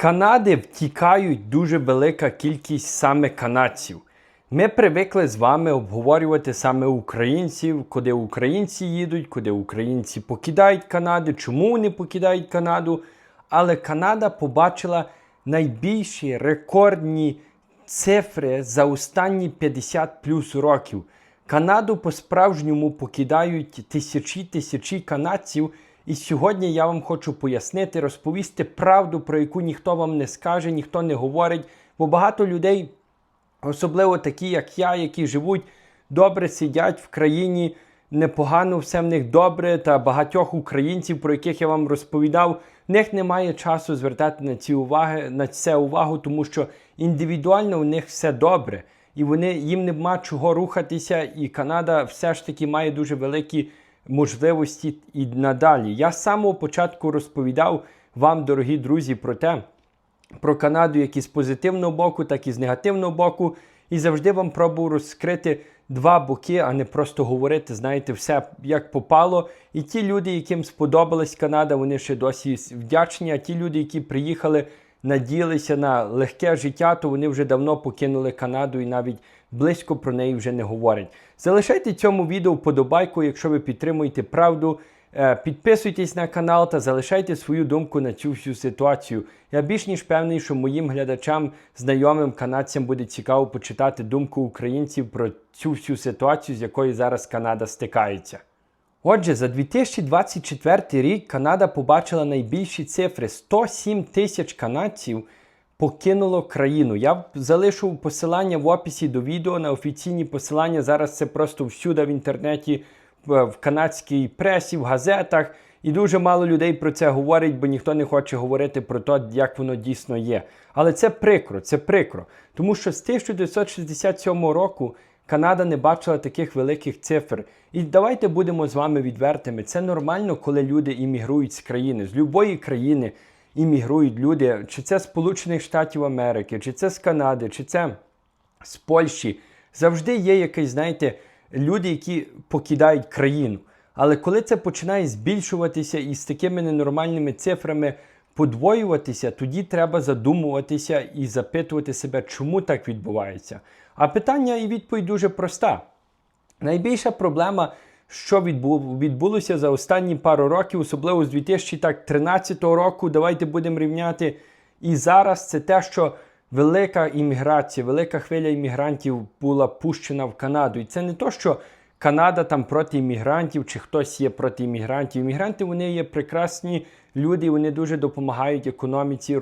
Канади втікають дуже велика кількість саме канадців. Ми привикли з вами обговорювати саме українців, куди українці їдуть, куди українці покидають Канаду, чому вони покидають Канаду. Але Канада побачила найбільші рекордні цифри за останні 50 плюс років. Канаду по-справжньому покидають тисячі тисячі канадців. І сьогодні я вам хочу пояснити, розповісти правду, про яку ніхто вам не скаже, ніхто не говорить. Бо багато людей, особливо такі, як я, які живуть добре, сидять в країні, непогано все в них добре, та багатьох українців, про яких я вам розповідав, в них немає часу звертати на ці уваги, на це увагу, тому що індивідуально у них все добре. І вони їм нема чого рухатися, і Канада все ж таки має дуже великі можливості і надалі. Я з самого початку розповідав вам, дорогі друзі, про те, про Канаду як із позитивного боку, так і з негативного боку. І завжди вам пробував розкрити два боки, а не просто говорити, знаєте, все як попало. І ті люди, яким сподобалась Канада, вони ще досі вдячні. А ті люди, які приїхали, надіялися на легке життя, то вони вже давно покинули Канаду і навіть близько про неї вже не говорять. Залишайте цьому відео вподобайку, якщо ви підтримуєте правду. Е, Підписуйтесь на канал та залишайте свою думку на цю всю ситуацію. Я більш ніж певний, що моїм глядачам, знайомим канадцям буде цікаво почитати думку українців про цю всю ситуацію, з якою зараз Канада стикається. Отже, за 2024 рік Канада побачила найбільші цифри: 107 тисяч канадців покинуло країну. Я залишу посилання в описі до відео на офіційні посилання. Зараз це просто всюди в інтернеті, в канадській пресі, в газетах. І дуже мало людей про це говорить, бо ніхто не хоче говорити про те, як воно дійсно є. Але це прикро, це прикро. Тому що з 1967 року Канада не бачила таких великих цифр. І давайте будемо з вами відвертими. Це нормально, коли люди іммігрують з країни, з будь-якої країни іммігрують люди, чи це з Сполучених Штатів Америки, чи це з Канади, чи це з Польщі. Завжди є якісь, знаєте, люди, які покидають країну. Але коли це починає збільшуватися і з такими ненормальними цифрами подвоюватися, тоді треба задумуватися і запитувати себе, чому так відбувається. А питання і відповідь дуже проста. Найбільша проблема, що відбу- відбулося за останні пару років, особливо з 2013 року, давайте будемо рівняти. І зараз це те, що велика імміграція, велика хвиля іммігрантів була пущена в Канаду. І це не то, що Канада там проти іммігрантів, чи хтось є проти іммігрантів. Іммігранти вони є прекрасні люди, вони дуже допомагають економіці.